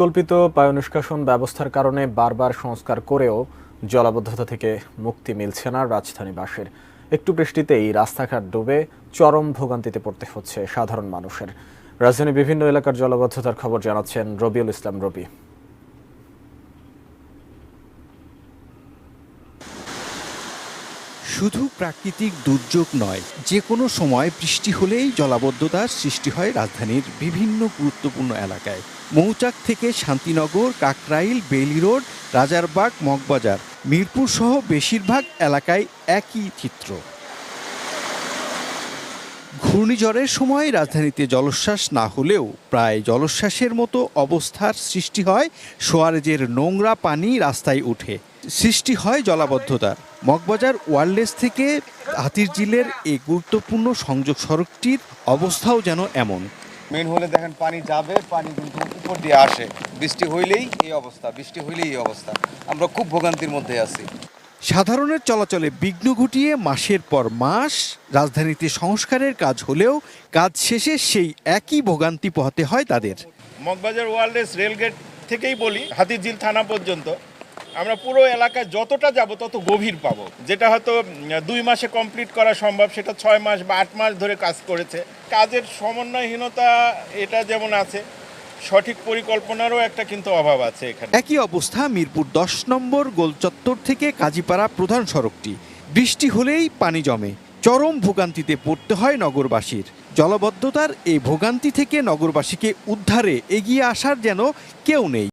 কল্পিত পায় নিষ্কাশন ব্যবস্থার কারণে বারবার সংস্কার করেও জলাবদ্ধতা থেকে মুক্তি মিলছে না রাজধানীবাসীর। একটু বৃষ্টিতেই রাস্তাঘাট ডুবে চরম ভোগান্তিতে পড়তে হচ্ছে সাধারণ মানুষের। রাজধানীর বিভিন্ন এলাকার জলাবদ্ধতার খবর জানাচ্ছেন রবিউল ইসলাম রবি। শুধু প্রাকৃতিক দুর্যোগ নয় যে কোনো সময় বৃষ্টি হলেই জলাবদ্ধতার সৃষ্টি হয় রাজধানীর বিভিন্ন গুরুত্বপূর্ণ এলাকায়। মৌচাক থেকে শান্তিনগর, কাকরাইল, বেলি রোড, রাজারবাগ, মগবাজার, মিরপুর সহ বেশিরভাগ এলাকায় একই চিত্র। ঘূর্ণিঝড়ের সময় রাজধানীতে জলোচ্ছ্বাস না হলেও প্রায় জলোচ্ছ্বাসের মতো অবস্থার সৃষ্টি হয় সোয়ারেজের নোংরা পানি রাস্তায় উঠে। সৃষ্টি হয় জলাবদ্ধতার। মগবাজার ওয়ারলেস থেকে হাতিরঝিলের এই গুরুত্বপূর্ণ সংযোগ সড়কটির অবস্থাও যেন এমন। মেন হলে দেখেন পানি যাবে, পানি কিন্তু উপর দিয়ে আসে। বৃষ্টি হইলেই এই অবস্থা, বৃষ্টি হইলেই এই অবস্থা। আমরা খুব ভোগান্তির মধ্যে আছি। সাধারণের চলাচলে বিঘ্ন ঘটিয়ে মাসের পর মাস, রাজধানীতে সংস্কারের কাজ হলেও কাজ শেষে সেই একই ভোগান্তি পোহাতে হয় তাদের। মগবাজার ওয়ার্ল্ডেস রেলগেট থেকেই বলি, হাতিঝিল থানা পর্যন্ত, আমরা পুরো এলাকায় যতটা যাব তত গভীর পাবো। যেটা হয়তো দুই মাসে কমপ্লিট করা সম্ভব, সেটা ছয় মাস বা আট মাস ধরে কাজ করেছে। কাজের সমন্বয়হীনতা এটা যেমন আছে সঠিক পরিকল্পনারও একটা কিন্তু অভাব আছে এখানে। একই অবস্থা মিরপুর দশ নম্বর গোলচত্বর থেকে কাজীপাড়া প্রধান সড়কটি। বৃষ্টি হলেই পানি জমে। চরম ভোগান্তিতে পড়তে হয় নগরবাসীর। জলবদ্ধতার এই ভোগান্তি থেকে নগরবাসীকে উদ্ধারে এগিয়ে আসার যেন কেউ নেই।